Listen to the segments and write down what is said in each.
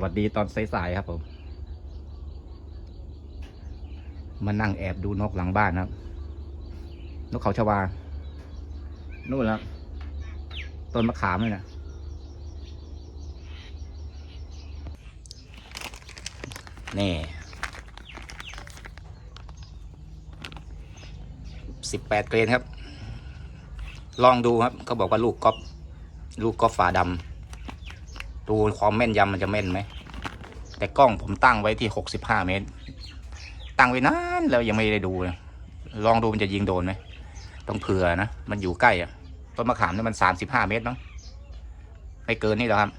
สวัสดีตอนสายๆครับผม มานั่งแอบดูนกหลังบ้านครับ นกเขาชวา นู่นแล้วต้นมะขามเลยนะนี่สิบแปดเกรนครับ ลองดูครับเขาบอกว่าลูกก๊อฟลูกก๊อฟฝาดำ ดูความแม่นยำมันจะแม่นไหม แต่กล้องผมตั้งไว้ที่หกสิบห้าเมตร ตั้งไว้นานแล้วยังไม่ได้ดูเลยลองดูมันจะยิงโดนไหมต้องเผื่อนะ มันอยู่ใกล้อะต้นมะขามนี่มันสามสิบห้าเมตรมั้งไม่เกินนี่หรอครับ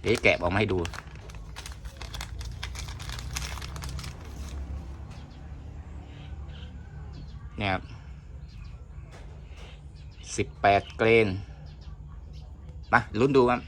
เดี๋ยวแกะออกมาให้ดู เนี่ยสิบแปดเกรน มาลุ้นดูครับ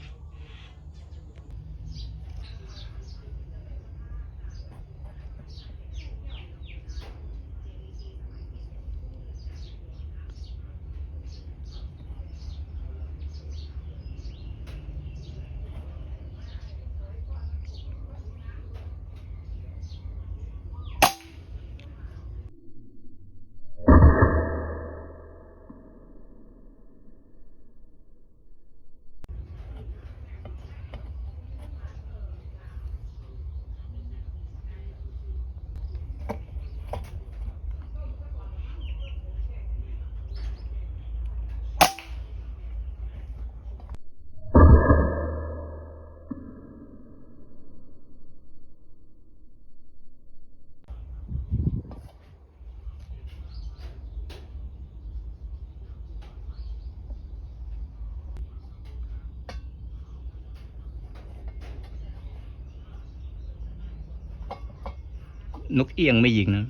นกเอียงไม่ยิงนะ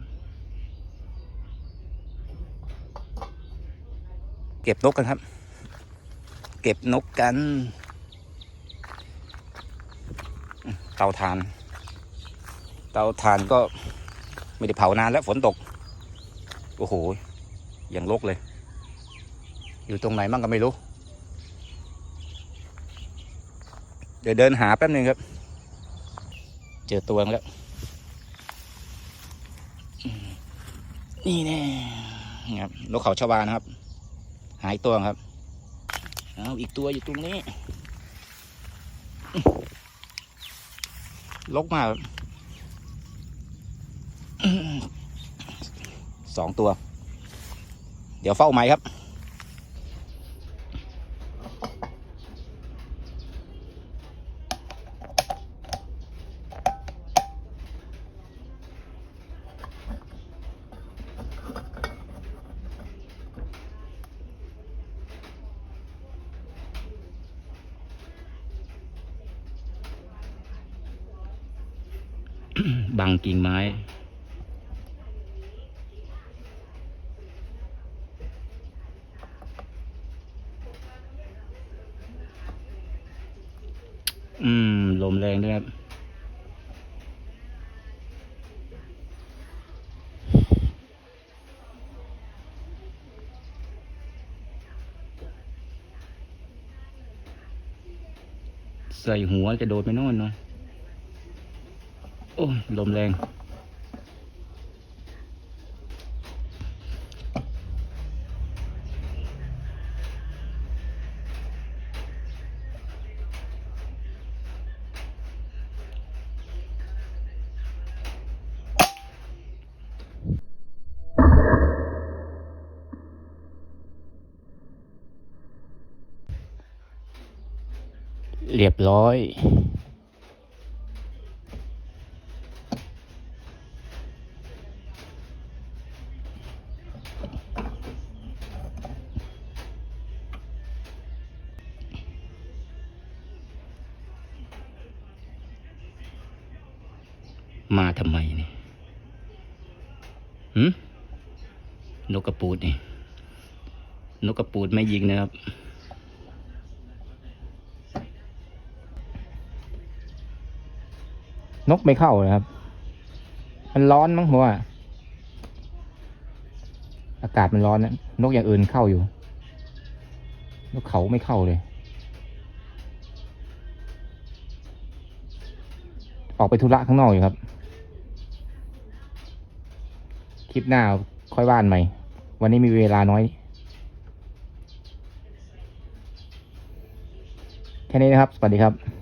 เก็บนกกันครับ เก็บนกกัน เตาถ่าน เตาถ่านก็ไม่ได้เผานานแล้วฝนตก โอ้โห อยังลกเลย อยู่ตรงไหนมั่งก็ไม่รู้ เดี๋ยวเดินหาแป๊บนึงครับ เจอตัวแล้ว นี่แน่ครับนกเขาชวานะครับ หายตัวครับเอาอีกตัวอยู่ตรงนี้ ลกมาสองตัว เดี๋ยวเฝ้าไหมครับ บังกิ่งไม้ อืม ลมแรงด้วยครับ ใส่หัวจะโดดไปโน่นเนาะ โอ้ลมแรง เรียบร้อย มาทำไมเนี่ยหืมนกกระปูดนี่ นกกระปูดไม่ยิงนะครับ นกไม่เข้าเลยครับ มันร้อนมั้งผมว่า อากาศมันร้อนนะ นกอย่างอื่นเข้าอยู่ นกเขาไม่เข้าเลย ออกไปธุระข้างนอกอยู่ครับ ลิปหน้าค่อยว่านใหม่ วันนี้มีเวลาน้อย แค่นี้นะครับ สวัสดีครับ